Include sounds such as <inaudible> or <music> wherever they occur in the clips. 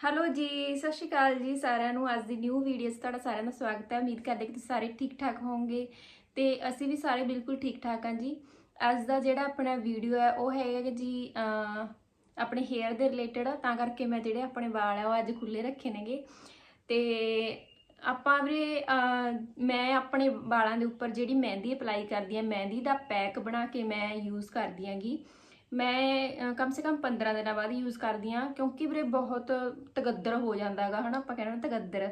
Hello ਜੀ, ਸਤਿ ਸ਼੍ਰੀ ਅਕਾਲ ਜੀ ਸਾਰਿਆਂ ਨੂੰ। ਅੱਜ ਦੀ ਨਿਊ ਵੀਡੀਓ 'ਚ ਤੁਹਾਡਾ ਸਾਰਿਆਂ ਦਾ ਸਵਾਗਤ ਹੈ। ਉਮੀਦ ਕਰਦੇ ਕਿ ਤੁਸੀਂ ਸਾਰੇ ਠੀਕ ਠਾਕ ਹੋਵੋਗੇ ਤੇ ਅਸੀਂ ਵੀ ਸਾਰੇ ਬਿਲਕੁਲ ਠੀਕ ਠਾਕ ਹਾਂ ਜੀ। ਅੱਜ ਦਾ ਜਿਹੜਾ ਆਪਣਾ ਵੀਡੀਓ ਹੈ, ਉਹ ਹੈਗਾ ਜੀ ਆਪਣੇ ਹੇਅਰ ਦੇ ਰਿਲੇਟਡ ਤਾਂ ਕਰਕੇ ਮੈਂ ਜਿਹੜੇ ਆਪਣੇ ਵਾਲ ਆ, ਉਹ ਅੱਜ ਖੁੱਲੇ ਰੱਖੇ ਨੇਗੇ। ਤੇ ਆਪਾਂ ਵੀਰੇ ਮੈਂ ਆਪਣੇ ਵਾਲਾਂ ਦੇ ਉੱਪਰ ਜਿਹੜੀ ਮਹਿੰਦੀ ਅਪਲਾਈ ਕਰਦੀ ਹਾਂ, ਮਹਿੰਦੀ ਦਾ ਪੈਕ ਬਣਾ ਕੇ ਮੈਂ ਯੂਜ਼ ਕਰਦੀ ਆਂਗੀ ਮੈਂ ਕਮ ਸੇ ਕਮ 15 ਦਿਨਾਂ ਬਾਅਦ ਯੂਜ਼ ਕਰਦੀ ਹਾਂ, ਕਿਉਂਕਿ ਵੀਰੇ ਬਹੁਤ ਤਗੱਦਰ ਹੋ ਜਾਂਦਾ ਹੈਗਾ, ਹਨਾ, ਆਪਾਂ ਕਹਿੰਦੇ ਤਗੱਦਰ।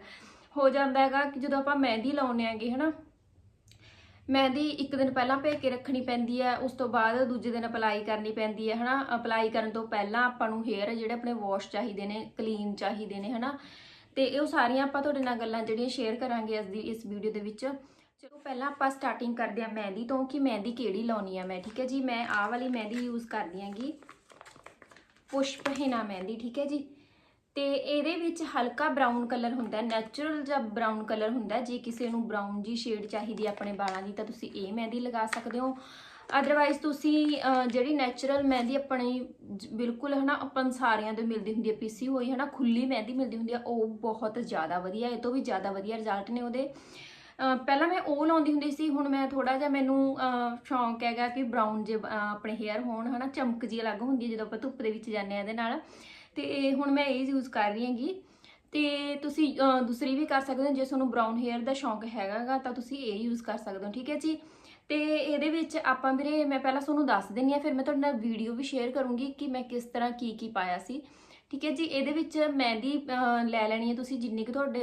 ਹੋ ਜਾਂਦਾ ਹੈਗਾ ਕਿ ਜਦੋਂ ਆਪਾਂ ਮਹਿੰਦੀ ਲਾਉਣੇ ਆਂਗੇ ਹਨਾ ਮਹਿੰਦੀ ਇੱਕ ਦਿਨ ਪਹਿਲਾਂ ਭੇ ਕੇ ਰੱਖਣੀ ਪੈਂਦੀ ਹੈ, ਉਸ ਤੋਂ ਬਾਅਦ ਦੂਜੇ ਦਿਨ ਅਪਲਾਈ ਕਰਨੀ ਪੈਂਦੀ ਹੈ, ਹਨਾ ਅਪਲਾਈ ਕਰਨ ਤੋਂ ਪਹਿਲਾਂ ਆਪਾਂ ਨੂੰ ਹੇਅਰ ਜਿਹੜੇ ਆਪਣੇ ਵਾਸ਼ ਚਾਹੀਦੇ ਨੇ ਕਲੀਨ ਚਾਹੀਦੇ ਨੇ, ਹਨਾ, ਤੇ ਇਹ ਉਹ ਸਾਰੀਆਂ ਆਪਾਂ ਤੁਹਾਡੇ ਨਾਲ ਗੱਲਾਂ ਜਿਹੜੀਆਂ ਸ਼ੇਅਰ ਕਰਾਂਗੇ ਅੱਜ ਦੀ ਇਸ ਵੀਡੀਓ ਦੇ ਵਿੱਚ। ਚਲੋ ਪਹਿਲਾਂ ਆਪਾਂ ਸਟਾਰਟਿੰਗ ਕਰਦੇ ਹਾਂ ਮਹਿੰਦੀ ਤੋਂ ਕਿ ਮਹਿੰਦੀ ਕਿਹੜੀ ਲਾਉਣੀ ਆ ਮੈਂ, ਠੀਕ ਹੈ ਜੀ? ਮੈਂ ਆਹ ਵਾਲੀ ਮਹਿੰਦੀ ਯੂਜ਼ ਕਰਦੀ ਆਂਗੀ ਪੁਸ਼ਪ ਹਿਨਾ ਮਹਿੰਦੀ, ਠੀਕ ਹੈ ਜੀ? ਤੇ ਇਹਦੇ ਵਿੱਚ ਹਲਕਾ ਬਰਾਊਨ ਕਲਰ ਹੁੰਦਾ ਨੈਚੁਰਲ ਜਾਂ ਬਰਾਊਨ ਕਲਰ ਹੁੰਦਾ, ਜੇ ਕਿਸੇ ਨੂੰ ਬਰਾਊਨ ਜੀ ਸ਼ੇਡ ਚਾਹੀਦੀ ਹੈ ਆਪਣੇ ਵਾਲਾਂ ਦੀ ਤਾਂ ਤੁਸੀਂ ਇਹ ਮਹਿੰਦੀ ਲਗਾ ਸਕਦੇ ਹੋ। ਅਦਰਵਾਈਜ਼ ਤੁਸੀਂ ਜਿਹੜੀ ਨੈਚੁਰਲ ਮਹਿੰਦੀ ਆਪਣੀ ਜ- ਬਿਲਕੁਲ ਹਨਾ ਆਪਾਂ ਸਾਰਿਆਂ ਦੇ ਮਿਲਦੀ ਹੁੰਦੀ ਹੈ ਪੀਸੀ ਹੋਈ ਹਨਾ ਖੁੱਲੀ ਮਹਿੰਦੀ ਮਿਲਦੀ ਹੁੰਦੀ ਹੈ ਉਹ ਬਹੁਤ ਜ਼ਿਆਦਾ ਵਧੀਆ, ਇਹ ਤੋਂ ਵੀ ਜ਼ਿਆਦਾ ਵਧੀਆ ਰਿਜ਼ਲਟ ਨੇ ਉਹਦੇ। ਪਹਿਲਾਂ ਮੈਂ ਉਹ ਲਾਉਂਦੀ ਹੁੰਦੀ ਸੀ, ਹੁਣ ਮੈਂ ਥੋੜਾ ਜਿਹਾ ਮੈਨੂੰ ਸ਼ੌਂਕ ਹੈਗਾ ਕਿ ਬਰਾਊਨ ਜੇ ਆਪਣੇ ਹੇਅਰ ਹੋਣ, ਹਨਾ, ਚਮਕ ਜੀ ਅਲੱਗ ਹੁੰਦੀ ਹੈ ਜਦੋਂ ਆਪਾਂ ਧੁੱਪ ਦੇ ਵਿੱਚ ਜਾਂਦੇ ਆ ਇਹਦੇ ਨਾਲ। ਤੇ ਹੁਣ ਮੈਂ ਇਹ ਯੂਜ਼ ਕਰ ਰਹੀ ਹਾਂਗੀ। ਤੇ ਤੁਸੀਂ ਦੂਸਰੀ ਵੀ ਕਰ ਸਕਦੇ ਹੋ, ਜੇ ਤੁਹਾਨੂੰ ਬਰਾਊਨ ਹੇਅਰ ਦਾ ਸ਼ੌਂਕ ਹੈਗਾਗਾ, ਤਾਂ ਤੁਸੀਂ ਇਹ ਯੂਜ਼ ਕਰ ਸਕਦੇ ਹੋ, ਠੀਕ ਹੈ ਜੀ? ਤੇ ਇਹਦੇ ਵਿੱਚ ਆਪਾਂ ਵੀਰੇ, ਮੈਂ ਪਹਿਲਾਂ ਤੁਹਾਨੂੰ ਦੱਸ ਦਿੰਨੀ ਆ ਫਿਰ ਮੈਂ ਤੁਹਾਡੇ ਨਾਲ ਵੀਡੀਓ ਵੀ ਸ਼ੇਅਰ ਕਰੂੰਗੀ ਕਿ ਮੈਂ ਕਿਸ ਤਰ੍ਹਾਂ ਕੀ ਕੀ ਪਾਇਆ ਸੀ। ਠੀਕ ਹੈ ਜੀ ਇਹਦੇ ਵਿੱਚ ਮਹਿੰਦੀ ਅਹ, ਲੈ ਲੈਣੀ ਹੈ ਤੁਸੀਂ ਜਿੰਨੀ ਕੁ ਤੁਹਾਡੇ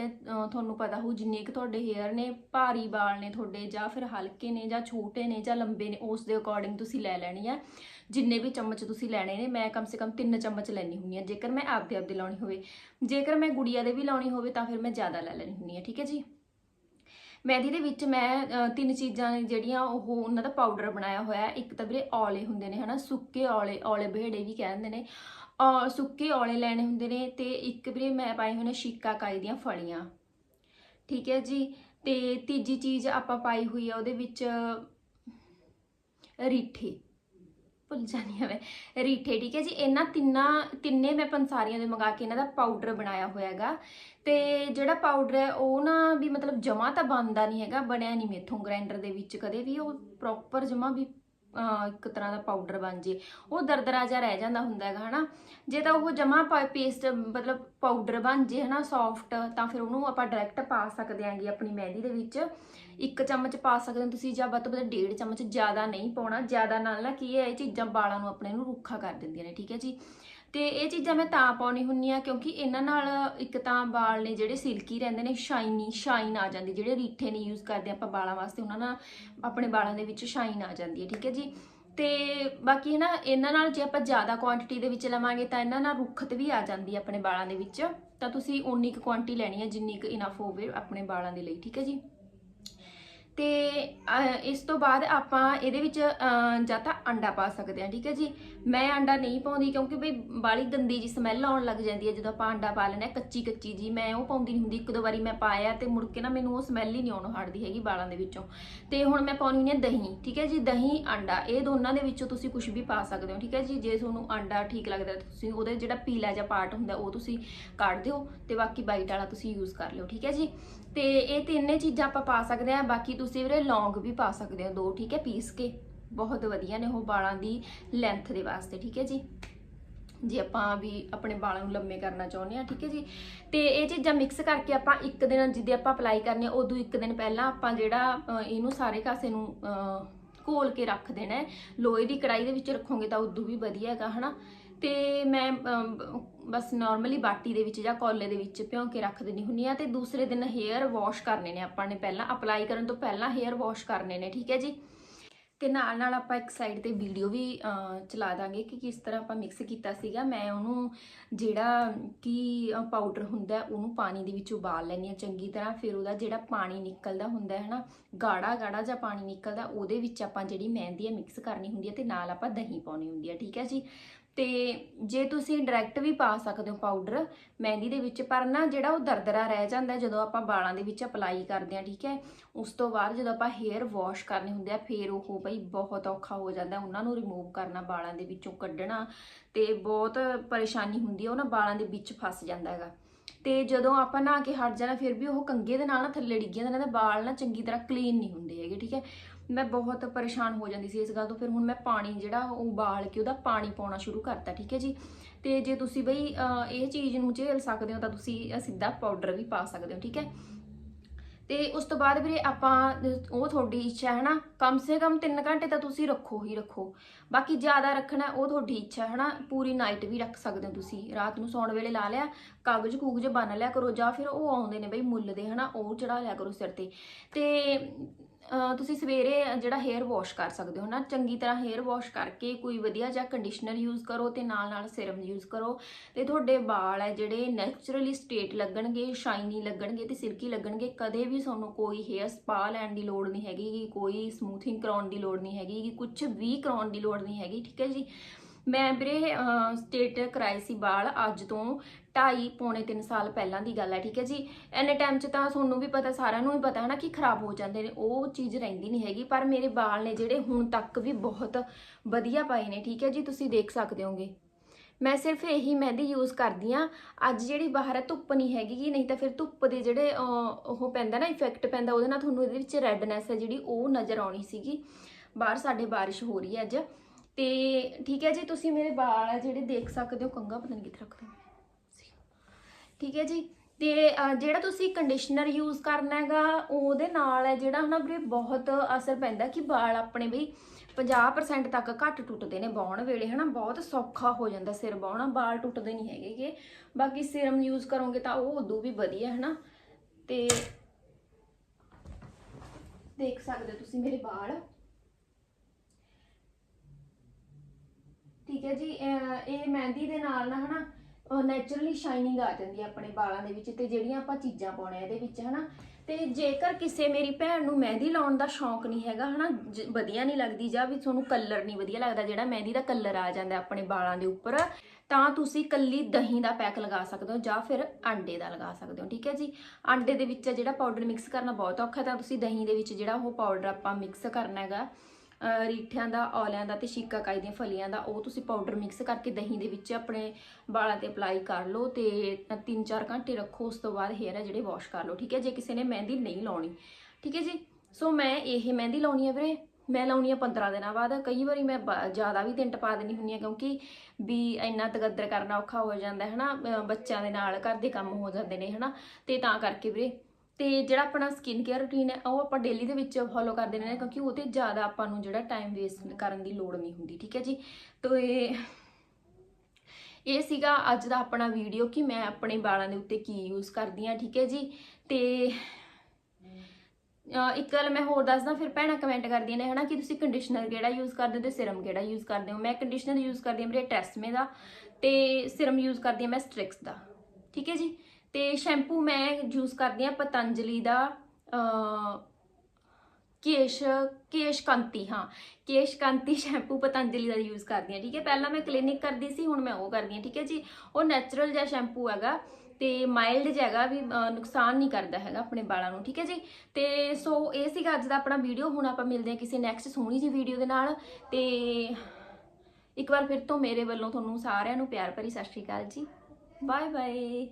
ਤੁਹਾਨੂੰ ਪਤਾ ਹੋਊ ਜਿੰਨੇ ਕੁ ਤੁਹਾਡੇ ਹੇਅਰ ਨੇ ਭਾਰੀ ਵਾਲ ਨੇ ਤੁਹਾਡੇ ਜਾਂ ਫਿਰ ਹਲਕੇ ਨੇ ਜਾਂ ਛੋਟੇ ਨੇ ਜਾਂ ਲੰਬੇ ਨੇ ਉਸ ਦੇ ਅਕੋਰਡਿੰਗ ਤੁਸੀਂ ਲੈ ਲੈਣੀ ਹੈ। ਜਿੰਨੇ ਵੀ ਚਮਚ ਤੁਸੀਂ ਲੈਣੇ ਨੇ ਮੈਂ ਕਮ ਸੇ ਕਮ 3 ਚਮਚ ਲੈਣੀ ਹੁੰਦੀ ਆ ਜੇਕਰ ਮੈਂ ਆਪਦੇ ਆਪਦੇ ਲਾਉਣੀ ਹੋਵੇ। ਜੇਕਰ ਮੈਂ ਗੁੜੀਆ ਦੇ ਵੀ ਲਾਉਣੀ ਹੋਵੇ ਤਾਂ ਫਿਰ ਮੈਂ ਜ਼ਿਆਦਾ ਲੈ ਲੈਣੀ ਹੁੰਦੀ ਆ ਠੀਕ ਹੈ ਜੀ? ਮਹਿੰਦੀ ਦੇ ਵਿੱਚ ਮੈਂ ਤਿੰਨ ਚੀਜ਼ਾਂ ਨੇ ਜਿਹੜੀਆਂ ਉਹ ਉਹਨਾਂ ਦਾ ਪਾਊਡਰ ਬਣਾਇਆ ਹੋਇਆ ਇੱਕ ਤਾਂ ਵੀਰੇ ਔਲੇ ਹੁੰਦੇ ਨੇ, ਹਨਾ? ਸੁੱਕੇ ਔਲੇ ਔਲੇ ਬਹੇੜੇ ਵੀ ਕਹਿੰਦੇ ਨੇ। ਔਰ ਸੁੱਕੇ ਔਲੇ ਲੈਣੇ ਹੁੰਦੇ ਨੇ ਤੇ ਇੱਕ ਵੀਰੇ ਮੈਂ ਪਾਏ ਹੋਏ ਨੇ ਸ਼ਿਕਾਕਾਈ ਦੀਆਂ ਫਲੀਆਂ। ਠੀਕ ਹੈ ਜੀ? ਤੇ ਤੀਜੀ ਚੀਜ਼ ਆਪਾਂ ਪਾਈ ਹੋਈ ਆ ਉਹਦੇ ਵਿੱਚ ਰੀਠੀ। ਭੁੱਲ ਜਾਣੀ ਆ ਮੈਂ। ਰੀਠੇ, ਠੀਕ ਹੈ ਜੀ? ਇਹਨਾਂ ਤਿੰਨਾਂ, ਤਿੰਨੇ ਮੈਂ ਪੰਸਾਰੀਆਂ ਦੇ ਮੰਗਾ ਕੇ ਇਹਨਾਂ ਦਾ ਪਾਊਡਰ ਬਣਾਇਆ ਹੋਇਆ ਹੈਗਾ। ਤੇ ਜਿਹੜਾ ਪਾਊਡਰ ਹੈ, ਉਹ ਨਾ ਵੀ ਮਤਲਬ ਜਮਾ ਤਾਂ ਬਣਦਾ ਨਹੀਂ ਹੈਗਾ, ਬਣਿਆ ਨਹੀਂ ਮੇਥੋਂ ਗ੍ਰਾਈਂਡਰ ਦੇ ਵਿੱਚ ਕਦੇ ਵੀ। ਉਹ ਪ੍ਰੋਪਰ ਜਮਾ ਵੀ ਇੱਕ ਤਰ੍ਹਾਂ ਦਾ ਪਾਊਡਰ ਬਣ ਜੇ। ਉਹ ਦਰਦਰਾ ਜਿਹਾ ਰਹਿ ਜਾਂਦਾ ਹੁੰਦਾ ਹੈਗਾ, ਹਨਾ? ਜੇ ਤਾਂ ਉਹ ਜਮਾ ਪੇਸਟ ਮਤਲਬ ਪਾਊਡਰ ਬਣ ਜੇ, ਹਨਾ ਸੌਫਟ ਤਾਂ ਫਿਰ ਉਹਨੂੰ ਆਪਾਂ ਡਾਇਰੈਕਟ ਪਾ ਸਕਦੇ ਆਂਗੇ ਆਪਣੀ ਮਹਿੰਦੀ ਦੇ ਵਿੱਚ। ਇੱਕ ਚਮਚ ਪਾ ਸਕਦੇ ਹੋ ਤੁਸੀਂ, ਜਾਂ ਵੱਧ ਤੋਂ ਵੱਧ ਡੇਢ ਚਮਚ ਜ਼ਿਆਦਾ ਨਹੀਂ ਪਾਉਣਾ। ਜ਼ਿਆਦਾ ਨਾਲ ਨਾ ਕੀ ਹੈ, ਇਹ ਚੀਜ਼ਾਂ ਵਾਲਾਂ ਨੂੰ ਆਪਣੇ ਨੂੰ ਰੁੱਖਾ ਕਰ ਦਿੰਦੀਆਂ ਨੇ, ਠੀਕ ਹੈ ਜੀ? ਤੇ ਇਹ ਚੀਜ਼ਾਂ ਮੈਂ ਤਾਂ ਪਾਉਣੀ ਹੁੰਨੀ ਆ, ਕਿਉਂਕਿ ਇਹਨਾਂ ਨਾਲ ਇੱਕ ਤਾਂ ਵਾਲ ਨੇ ਜਿਹੜੇ ਸਿਲਕੀ ਰਹਿੰਦੇ ਨੇ ਸ਼ਾਈਨੀ ਸ਼ਾਈਨ ਆ ਜਾਂਦੀ, ਜਿਹੜੇ ਰੀਠੇ ਨੇ ਯੂਜ਼ ਕਰਦੇ ਆਪਾਂ ਵਾਲਾਂ ਵਾਸਤੇ, ਉਹਨਾਂ ਨਾਲ ਆਪਣੇ ਵਾਲਾਂ ਦੇ ਵਿੱਚ ਸ਼ਾਈਨ ਆ ਜਾਂਦੀ ਹੈ, ਠੀਕ ਹੈ ਜੀ? ਤੇ ਬਾਕੀ ਨਾ, ਇਹਨਾਂ ਨਾਲ ਜੇ ਆਪਾਂ ਜ਼ਿਆਦਾ ਕੁਆਂਟੀਟੀ ਦੇ ਵਿੱਚ ਲਵਾਂਗੇ ਤਾਂ ਇਹਨਾਂ ਨਾਲ ਰੁੱਖਤ ਵੀ ਆ ਜਾਂਦੀ ਹੈ ਆਪਣੇ ਵਾਲਾਂ ਦੇ ਵਿੱਚ, ਤਾਂ ਤੁਸੀਂ ਉਨੀ ਕੁ ਕੁਆਂਟੀ ਲੈਣੀ ਹੈ ਜਿੰਨੀ ਕੁ ਇਨਫ ਹੋਵੇ ਆਪਣੇ ਵਾਲਾਂ ਦੇ ਲਈ, ਠੀਕ ਹੈ ਜੀ? ਤੇ ਇਸ ਤੋਂ ਬਾਅਦ ਆਪਾਂ ਇਹਦੇ ਵਿੱਚ ਜਾਂ ਤਾਂ ਅੰਡਾ ਪਾ ਸਕਦੇ ਹਾਂ, ਠੀਕ ਹੈ ਜੀ? ਮੈਂ ਅੰਡਾ ਨਹੀਂ ਪਾਉਂਦੀ ਕਿਉਂਕਿ ਬਈ ਬਾਲੀ ਗੰਦੀ ਜੀ ਸਮੈਲ ਆਉਣ ਲੱਗ ਜਾਂਦੀ ਹੈ ਜਦੋਂ ਆਪਾਂ ਅੰਡਾ ਪਾ ਲੈਂਦੇ ਹਾਂ, ਕੱਚੀ ਕੱਚੀ ਜੀ ਮੈਂ ਉਹ ਪਾਉਂਦੀ ਨਹੀਂ ਹੁੰਦੀ। ਇੱਕ ਦੋ ਵਾਰੀ ਮੈਂ ਪਾਇਆ ਤੇ ਮੁੜ ਕੇ ਨਾ ਮੈਨੂੰ ਉਹ ਸਮੈਲ ਹੀ ਨਹੀਂ ਆਉਣ ਹਟਦੀ ਹੈਗੀ ਬਾਲਾਂ ਦੇ ਵਿੱਚੋਂ। ਤੇ ਹੁਣ ਮੈਂ ਪਾਉਣੀ ਹੁੰਦੀ ਹੈ ਦਹੀਂ, ਠੀਕ ਹੈ ਜੀ? ਦਹੀਂ, ਅੰਡਾ, ਇਹ ਦੋਨਾਂ ਦੇ ਵਿੱਚੋਂ ਤੁਸੀਂ ਕੁਝ ਵੀ ਪਾ ਸਕਦੇ ਹੋ, ਠੀਕ ਹੈ ਜੀ? ਜੇ ਤੁਹਾਨੂੰ ਅੰਡਾ ਠੀਕ ਲੱਗਦਾ ਤੁਸੀਂ ਉਹਦੇ ਜਿਹੜਾ ਪੀਲਾ ਜਿਹਾ ਪਾਰਟ ਹੁੰਦਾ, ਉਹ ਤੁਸੀਂ ਕੱਢ ਦਿਓ ਤੇ ਬਾਕੀ ਵਾਈਟ ਵਾਲਾ ਤੁਸੀਂ ਯੂਜ਼ ਕਰ ਲਿਓ, ਠੀਕ ਹੈ ਜੀ? ਤੇ ਇਹ ਤਿੰਨੇ ਚੀਜ਼ਾਂ ਆਪਾਂ ਪਾ ਸਕਦੇ ਆ ਬਾਕੀ ਤੁਸੀਂ ਵੀਰੇ ਲੌਂਗ ਵੀ ਪਾ ਸਕਦੇ ਹੋ ਦੋ, ਠੀਕ ਹੈ, ਪੀਸ ਕੇ। ਬਹੁਤ ਵਧੀਆ ਨੇ ਉਹ ਵਾਲਾਂ ਦੀ ਲੈਂਥ ਦੇ ਵਾਸਤੇ, ਠੀਕ ਹੈ ਜੀ। ਜੇ ਆਪਾਂ ਵੀ ਆਪਣੇ ਵਾਲਾਂ ਨੂੰ ਲੰਮੇ ਕਰਨਾ ਚਾਹੁੰਦੇ ਆ ਠੀਕ ਹੈ ਜੀ। ਤੇ ਇਹ ਚੀਜ਼ਾਂ ਮਿਕਸ ਕਰਕੇ ਆਪਾਂ ਇੱਕ ਦਿਨ ਜਿੱਦੇ ਆਪਾਂ ਅਪਲਾਈ ਕਰਨੇ ਉਦੋਂ ਇੱਕ ਦਿਨ ਪਹਿਲਾਂ ਆਪਾਂ ਜਿਹੜਾ ਇਹਨੂੰ ਸਾਰੇ ਕਾਸੇ ਨੂੰ ਘੋਲ ਕੇ ਰੱਖ ਦੇਣਾ ਲੋਹੇ ਦੀ ਕੜਾਈ ਦੇ ਵਿੱਚ ਰੱਖੋਗੇ ਤਾਂ ਉਦੋਂ ਵੀ ਵਧੀਆ ਹੈਗਾ, ਹਨਾ। ਤੇ ਮੈਂ ਬਸ ਨਾਰਮਲੀ ਬਾਟੀ ਦੇ ਵਿੱਚ ਜਾਂ ਕੋਲੇ ਦੇ ਵਿੱਚ ਭਿਉਂ ਕੇ ਰੱਖ ਦਿੰਦੀ ਹੁੰਨੀ ਆ ਤੇ ਦੂਸਰੇ ਦਿਨ ਹੇਅਰ ਵਾਸ਼ ਕਰਨੇ ਨੇ ਆਪਾਂ ਨੇ ਪਹਿਲਾਂ ਅਪਲਾਈ ਕਰਨ ਤੋਂ ਪਹਿਲਾਂ ਹੇਅਰ ਵਾਸ਼ ਕਰਨੇ ਨੇ, ਠੀਕ ਹੈ ਜੀ? ਤੇ ਨਾਲ ਨਾਲ ਆਪਾਂ ਇੱਕ ਸਾਈਡ ਤੇ ਵੀਡੀਓ ਵੀ ਚਲਾ ਦਾਂਗੇ ਕਿ ਕਿਸ ਤਰ੍ਹਾਂ ਆਪਾਂ ਮਿਕਸ ਕੀਤਾ ਸੀਗਾ। ਮੈਂ ਉਹਨੂੰ ਜਿਹੜਾ ਕਿ ਪਾਊਡਰ ਹੁੰਦਾ ਉਹਨੂੰ ਪਾਣੀ ਦੇ ਵਿੱਚ ਉਬਾਲ ਲੈਣੀ ਆ ਚੰਗੀ ਤਰ੍ਹਾਂ। ਫਿਰ ਉਹਦਾ ਜਿਹੜਾ ਪਾਣੀ ਨਿਕਲਦਾ ਹੁੰਦਾ ਹੈ ਨਾ, ਗਾੜਾ ਗਾੜਾ ਜਾਂ ਪਾਣੀ ਨਿਕਲਦਾ, ਉਹਦੇ ਵਿੱਚ ਆਪਾਂ ਜਿਹੜੀ ਮਹਿੰਦੀ ਹੈ ਮਿਕਸ ਕਰਨੀ ਹੁੰਦੀ ਹੈ ਤੇ ਨਾਲ ਆਪਾਂ ਦਹੀਂ ਪਾਉਣੀ ਹੁੰਦੀ ਹੈ, ਠੀਕ ਹੈ ਜੀ? ਤੇ ਜੇ ਤੁਸੀਂ ਡਾਇਰੈਕਟ ਵੀ ਪਾ ਸਕਦੇ ਹੋ ਪਾਊਡਰ ਮਹਿੰਦੀ ਦੇ ਵਿੱਚ, ਪਰ ਨਾ ਜਿਹੜਾ ਉਹ ਦਰਦਰਾ ਰਹਿ ਜਾਂਦਾ ਜਦੋਂ ਆਪਾਂ ਵਾਲਾਂ ਦੇ ਵਿੱਚ ਅਪਲਾਈ ਕਰਦੇ ਆ ਠੀਕ ਹੈ, ਉਸ ਤੋਂ ਬਾਅਦ ਜਦੋਂ ਆਪਾਂ ਹੇਅਰ ਵਾਸ਼ ਕਰਨੇ ਹੁੰਦੇ ਆ, ਫੇਰ ਉਹ ਬਈ ਬਹੁਤ ਔਖਾ ਹੋ ਜਾਂਦਾ ਉਹਨਾਂ ਨੂੰ ਰਿਮੂਵ ਕਰਨਾ, ਵਾਲਾਂ ਦੇ ਵਿੱਚੋਂ ਕੱਢਣਾ ਤੇ ਬਹੁਤ ਪਰੇਸ਼ਾਨੀ ਹੁੰਦੀ ਹੈ, ਉਹ ਨਾ ਵਾਲਾਂ ਦੇ ਵਿੱਚ ਫਸ ਜਾਂਦਾ ਹੈਗਾ। ਤੇ ਜਦੋਂ ਆਪਾਂ ਨਹਾ ਕੇ ਹਟ ਜਾਣਾ, ਫਿਰ ਵੀ ਉਹ ਕੰਗੇ ਦੇ ਨਾਲ ਨਾ ਥੱਲੇ ਡਿੱਗ ਜਾਂਦਾ ਨਾ ਵਾਲ ਨਾ ਚੰਗੀ ਤਰ੍ਹਾਂ ਕਲੀਨ ਨਹੀਂ ਹੁੰਦੇ ਹੈਗੇ, ਠੀਕ ਹੈ। ਮੈਂ ਬਹੁਤ ਪਰੇਸ਼ਾਨ ਹੋ ਜਾਂਦੀ ਸੀ ਇਸ ਗੱਲ ਤੋਂ। ਫਿਰ ਹੁਣ ਮੈਂ ਪਾਣੀ ਜਿਹੜਾ ਉਬਾਲ ਕੇ ਉਹਦਾ ਪਾਣੀ ਪਾਉਣਾ ਸ਼ੁਰੂ ਕਰਤਾ, ਠੀਕ ਹੈ ਜੀ? ਤੇ ਜੇ ਤੁਸੀਂ ਬਈ ਇਹ ਚੀਜ਼ ਨੂੰ ਝੇਲ ਸਕਦੇ ਹੋ ਤਾਂ ਤੁਸੀਂ ਸਿੱਧਾ ਪਾਊਡਰ ਵੀ ਪਾ ਸਕਦੇ ਹੋ, ਠੀਕ ਹੈ? ਤੇ ਉਸ ਤੋਂ ਬਾਅਦ ਵੀਰੇ ਆਪਾਂ ਉਹ ਤੁਹਾਡੀ ਇੱਛਾ ਹੈ ਨਾ, ਕਮ ਸੇ ਕਮ 3 ਘੰਟੇ ਤਾਂ ਤੁਸੀਂ ਰੱਖੋ ਹੀ ਰੱਖੋ। ਬਾਕੀ ਜ਼ਿਆਦਾ ਰੱਖਣਾ, ਉਹ ਤੁਹਾਡੀ ਇੱਛਾ ਹੈ ਨਾ, ਪੂਰੀ ਨਾਈਟ ਵੀ ਰੱਖ ਸਕਦੇ ਹੋ ਤੁਸੀਂ। ਰਾਤ ਨੂੰ ਸੌਣ ਵੇਲੇ ਲਾ ਲਿਆ, ਕਾਗਜ਼ ਕੂਗਜ਼ ਬੰਨ ਲਿਆ ਕਰੋ ਜਾਂ ਫਿਰ ਉਹ ਆਉਂਦੇ ਨੇ ਬਈ ਮੁੱਲ ਦੇ ਹਨਾ ਉਹ ਚੜਾ ਲਿਆ ਕਰੋ ਸਿਰ ਤੇ। ਤੇ ਤੁਸੀਂ ਸਵੇਰੇ ਜਿਹੜਾ ਹੇਅਰ ਵਾਸ਼ ਕਰ ਸਕਦੇ ਹੋ ਨਾ, ਚੰਗੀ ਤਰ੍ਹਾਂ ਹੇਅਰ ਵਾਸ਼ ਕਰਕੇ ਕੋਈ ਵਧੀਆ ਜਿਹਾ ਕੰਡੀਸ਼ਨਰ ਯੂਜ਼ ਕਰੋ ਤੇ ਨਾਲ ਨਾਲ ਸਿਰਮ ਯੂਜ਼ ਕਰੋ ਤੇ ਤੁਹਾਡੇ ਵਾਲ ਹੈ ਜਿਹੜੇ ਨੈਚੁਰਲੀ ਸਟੇਟ ਲੱਗਣਗੇ ਸ਼ਾਈਨੀ ਲੱਗਣਗੇ ਤੇ ਸਿਲਕੀ ਲੱਗਣਗੇ, ਕਦੇ ਵੀ ਤੁਹਾਨੂੰ ਕੋਈ ਹੇਅਰ ਸਪਾ ਲੈਣ ਦੀ ਲੋੜ ਨਹੀਂ ਹੈਗੀ, ਕੋਈ ਸਮੂਥਿੰਗ ਕਰਾਉਣ ਦੀ ਲੋੜ ਨਹੀਂ ਹੈਗੀ ਕੁਝ ਵੀ ਕਰਾਉਣ ਦੀ ਲੋੜ ਨਹੀਂ ਹੈਗੀ, ਠੀਕ ਹੈ ਜੀ? ਮੈਂ ਵੀਰੇ ਸਟੇਟ ਕਰਾਈ ਸੀ ਵਾਲ ਅੱਜ ਤੋਂ ਢਾਈ ਪੌਣੇ 3 ਸਾਲ ਪਹਿਲਾਂ ਦੀ ਗੱਲ ਹੈ ਠੀਕ ਹੈ ਜੀ। ਐਨੇ ਟਾਈਮ 'ਚ ਤਾਂ ਤੁਹਾਨੂੰ ਵੀ ਪਤਾ ਸਾਰਿਆਂ ਨੂੰ ਵੀ ਪਤਾ ਹੈ ਨਾ ਕਿ ਖਰਾਬ ਹੋ ਜਾਂਦੇ ਨੇ ਉਹ ਚੀਜ਼ ਰਹਿੰਦੀ ਨਹੀਂ ਹੈਗੀ। ਪਰ ਮੇਰੇ ਵਾਲ ਨੇ ਜਿਹੜੇ ਹੁਣ ਤੱਕ ਵੀ ਬਹੁਤ ਵਧੀਆ ਪਏ ਨੇ ਠੀਕ ਹੈ ਜੀ ਤੁਸੀਂ ਦੇਖ ਸਕਦੇ ਹੋਗੇ। ਮੈਂ ਸਿਰਫ ਇਹੀ ਮਹਿੰਦੀ ਯੂਜ਼ ਕਰਦੀ ਆ ਅੱਜ ਜਿਹੜੀ ਬਾਹਰ ਹੈ ਧੁੱਪ ਨਹੀਂ ਹੈਗੀ ਗੀ, ਨਹੀਂ ਤਾਂ ਫਿਰ ਧੁੱਪ ਦੇ ਜਿਹੜੇ ਉਹ ਪੈਂਦਾ ਨਾ ਇਫੈਕਟ ਪੈਂਦਾ ਉਹਦੇ ਨਾਲ ਤੁਹਾਨੂੰ ਇਹਦੇ ਵਿੱਚ ਰੈਡਨੈਸ ਹੈ ਜਿਹੜੀ ਉਹ ਨਜ਼ਰ ਆਉਣੀ ਸੀਗੀ। ਬਾਹਰ ਸਾਡੇ ਬਾਰਿਸ਼ ਹੋ ਰਹੀ ਹੈ ਅੱਜ। ਤੇ ਠੀਕ ਹੈ ਜੀ ਤੁਸੀਂ ਮੇਰੇ ਵਾਲ ਜਿਹੜੇ ਦੇਖ ਸਕਦੇ ਹੋ ਕੰਗਾ ਪਤਾ ਨਹੀਂ ਕਿੱਥੇ ਰੱਖਦਾ ਠੀਕ ਹੈ ਜੀ? ਤੇ ਜਿਹੜਾ ਤੁਸੀਂ ਕੰਡੀਸ਼ਨਰ ਯੂਜ਼ ਕਰਨਾ ਹੈਗਾ, ਉਹਦੇ ਨਾਲ ਹੈ ਜਿਹੜਾ ਹਨਾ ਵੀਰੇ ਬਹੁਤ ਅਸਰ ਪੈਂਦਾ ਕਿ ਵਾਲ ਆਪਣੇ ਵੀ 50% ਤੱਕ ਘੱਟ ਟੁੱਟਦੇ ਨੇ ਬਾਉਣ ਵੇਲੇ, ਹਨਾ? ਬਹੁਤ ਸੌਖਾ ਹੋ ਜਾਂਦਾ ਸਿਰ ਬਾਉਣਾ ਵਾਲ ਟੁੱਟਦੇ ਨਹੀਂ ਹੈਗੇ ਕਿ ਬਾਕੀ ਸਿਰਮ ਯੂਜ਼ ਕਰੋਗੇ ਤਾਂ ਉਹ ਉਦੋਂ ਵੀ ਵਧੀਆ, ਹਨਾ? ਤੇ ਦੇਖ ਸਕਦੇ ਹੋ ਤੁਸੀਂ ਮੇਰੇ ਵਾਲ। ਠੀਕ ਹੈ ਜੀ ਇਹ ਮਹਿੰਦੀ ਦੇ ਨਾਲ ਨਾ, ਹਨਾ? ਨੇਚਰਲੀ ਸ਼ਾਈਨਿੰਗ ਆ ਜਾਂਦੀ ਹੈ ਆਪਣੇ ਵਾਲਾਂ ਦੇ ਵਿੱਚ ਤੇ ਜਿਹੜੀਆਂ ਆਪਾਂ ਚੀਜ਼ਾਂ ਪਾਉਣੇ ਆ ਇਹਦੇ ਵਿੱਚ, ਹਨਾ? ਤੇ ਜੇਕਰ ਕਿਸੇ ਮੇਰੀ ਭੈਣ ਨੂੰ ਮਹਿੰਦੀ ਲਾਉਣ ਦਾ ਸ਼ੌਂਕ ਨਹੀਂ ਹੈਗਾ, ਹਨਾ? ਜ- ਵਧੀਆ ਨਹੀਂ ਲੱਗਦੀ ਜਾਂ ਵੀ ਤੁਹਾਨੂੰ ਕਲਰ ਨਹੀਂ ਵਧੀਆ ਲੱਗਦਾ, ਜਿਹੜਾ ਮਹਿੰਦੀ ਦਾ ਕਲਰ ਆ ਜਾਂਦਾ ਆਪਣੇ ਵਾਲਾਂ ਦੇ ਉੱਪਰ, ਤਾਂ ਤੁਸੀਂ ਕੱਲੀ ਦਹੀਂ ਦਾ ਪੈਕ ਲਗਾ ਸਕਦੇ ਹੋ ਜਾਂ ਫਿਰ ਆਂਡੇ ਦਾ ਲਗਾ ਸਕਦੇ ਹੋ, ਠੀਕ ਹੈ ਜੀ? ਆਂਡੇ ਦੇ ਵਿੱਚ ਜਿਹੜਾ ਪਾਊਡਰ ਮਿਕਸ ਕਰਨਾ ਬਹੁਤ ਔਖਾ ਤਾਂ ਤੁਸੀਂ ਦਹੀਂ ਦੇ ਵਿੱਚ ਜਿਹੜਾ ਉਹ ਪਾਊਡਰ ਆਪਾਂ ਮਿਕਸ ਕਰਨਾ ਹੈਗਾ ਰੀਠਿਆਂ ਦਾ, ਔਲਿਆਂ ਦਾ ਤੇ ਸ਼ੀਕਾਕਾਈ ਦੀਆਂ ਫਲੀਆਂ ਦਾ, ਉਹ ਤੁਸੀਂ ਪਾਊਡਰ ਮਿਕਸ ਕਰਕੇ ਦਹੀਂ ਦੇ ਵਿੱਚ ਆਪਣੇ ਵਾਲਾਂ ਤੇ ਅਪਲਾਈ ਕਰ ਲਓ ਤੇ 3-4 ਘੰਟੇ ਰੱਖੋ, ਉਸ ਤੋਂ ਬਾਅਦ ਹੇਅਰ ਹੈ ਜਿਹੜੇ ਵਾਸ਼ ਕਰ ਲਓ, ਠੀਕ ਹੈ? ਜੇ ਕਿਸੇ ਨੇ ਮਹਿੰਦੀ ਨਹੀਂ ਲਾਉਣੀ, ਠੀਕ ਹੈ ਜੀ? ਸੋ ਮੈਂ ਇਹ ਮਹਿੰਦੀ ਲਾਉਣੀ ਹੈ ਵੀਰੇ, ਮੈਂ ਲਾਉਣੀ ਆ 15 ਦਿਨਾਂ ਬਾਅਦ, ਕਈ ਵਾਰੀ ਮੈਂ ਬ- ਜ਼ਿਆਦਾ ਵੀ ਦਿਨ ਟਪਾ ਦਿੰਦੀ ਹੁੰਦੀ ਆ ਕਿਉਂਕਿ ਵੀ ਇੰਨਾ ਤਗੱਦਰ ਕਰਨਾ ਔਖਾ ਹੋ ਜਾਂਦਾ ਹੈ ਨਾ ਬੱਚਿਆਂ ਦੇ ਨਾਲ ਘਰ ਦੇ ਕੰਮ ਹੋ ਜਾਂਦੇ ਨੇ, ਹਨਾ? ਤੇ ਤਾਂ ਕਰਕੇ ਵੀਰੇ ਤੇ ਜਿਹੜਾ ਆਪਣਾ ਸਕਿਨ ਕੇਅਰ ਰੂਟੀਨ ਹੈ, ਉਹ ਆਪਾਂ ਡੇਲੀ ਦੇ ਵਿੱਚ ਫੋਲੋ ਕਰਦੇ ਰਹਿੰਦੇ ਹਾਂ ਕਿਉਂਕਿ ਉਹਤੇ ਜ਼ਿਆਦਾ ਆਪਾਂ ਨੂੰ ਜਿਹੜਾ ਟਾਈਮ ਵੇਸਟ ਕਰਨ ਦੀ ਲੋੜ ਨਹੀਂ ਹੁੰਦੀ, ਠੀਕ ਹੈ ਜੀ? ਤੋ ਇਹ ਇਹ ਸੀਗਾ ਅੱਜ ਦਾ ਆਪਣਾ ਵੀਡੀਓ ਕਿ ਮੈਂ ਆਪਣੇ ਵਾਲਾਂ ਦੇ ਉੱਤੇ ਕੀ ਯੂਜ਼ ਕਰਦੀ ਆ ਠੀਕ ਹੈ ਜੀ? ਤੇ ਇੱਕ ਗੱਲ ਮੈਂ ਹੋਰ ਦੱਸਦਾ, ਫਿਰ ਭੈਣਾਂ ਕਮੈਂਟ ਕਰਦੀਆਂ ਨੇ, ਹਨਾ, ਕਿ ਤੁਸੀਂ ਕੰਡੀਸ਼ਨਰ ਕਿਹੜਾ ਯੂਜ਼ ਕਰਦੇ ਹੋ ਤੇ ਸਿਰਮ ਕਿਹੜਾ ਯੂਜ਼ ਕਰਦੇ ਹੋ? ਮੈਂ ਕੰਡੀਸ਼ਨਰ ਯੂਜ਼ ਕਰਦੀ ਹਾਂ ਮੇਰੇ ਟੈਸਮੇ ਦਾ ਤੇ ਸਿਰਮ ਯੂਜ਼ ਕਰਦੀ ਹਾਂ ਮੈਂ ਸਟ੍ਰਿਕਸ ਦਾ, ਠੀਕ ਹੈ ਜੀ? ਤੇ ਸ਼ੈਂਪੂ ਮੈਂ ਯੂਜ਼ ਕਰਦੀ ਹਾਂ ਪਤੰਜਲੀ ਦਾ ਕੇਸ਼ ਕੇਸ਼ ਕਾਂਤੀ ਹਾਂ। ਕੇਸ਼ ਕਾਂਤੀ <laughs> ਸ਼ੈਂਪੂ ਪਤੰਜਲੀ ਦਾ ਯੂਜ਼ ਕਰਦੀ ਹਾਂ, ਠੀਕ ਹੈ। ਪਹਿਲਾਂ ਮੈਂ ਕਲੀਨਿਕ ਕਰਦੀ ਸੀ, ਹੁਣ ਮੈਂ ਉਹ ਕਰਦੀ ਹਾਂ, ਠੀਕ ਹੈ ਜੀ। ਉਹ ਨੈਚੁਰਲ ਜਿਹਾ ਸ਼ੈਂਪੂ ਹੈਗਾ ਤੇ ਮਾਈਲਡ ਜੈਗਾ ਵੀ ਨੁਕਸਾਨ ਨਹੀਂ ਕਰਦਾ ਹੈਗਾ ਆਪਣੇ ਵਾਲਾਂ ਨੂੰ, ਠੀਕ ਹੈ ਜੀ। ਤੇ ਸੋ ਇਹ ਸੀਗਾ ਅੱਜ ਦਾ ਆਪਣਾ ਵੀਡੀਓ ਹੁਣ ਆਪਾਂ ਮਿਲਦੇ ਹਾਂ ਕਿਸੇ ਨੈਕਸਟ ਸੋਹਣੀ ਜੀ ਵੀਡੀਓ ਦੇ ਨਾਲ। ਤੇ ਇੱਕ ਵਾਰ ਫਿਰ ਤੋਂ ਮੇਰੇ ਵੱਲੋਂ ਤੁਹਾਨੂੰ ਸਾਰਿਆਂ ਨੂੰ ਪਿਆਰ ਭਰੀ ਸਤਿ ਸ਼੍ਰੀ ਅਕਾਲ ਜੀ। Bye bye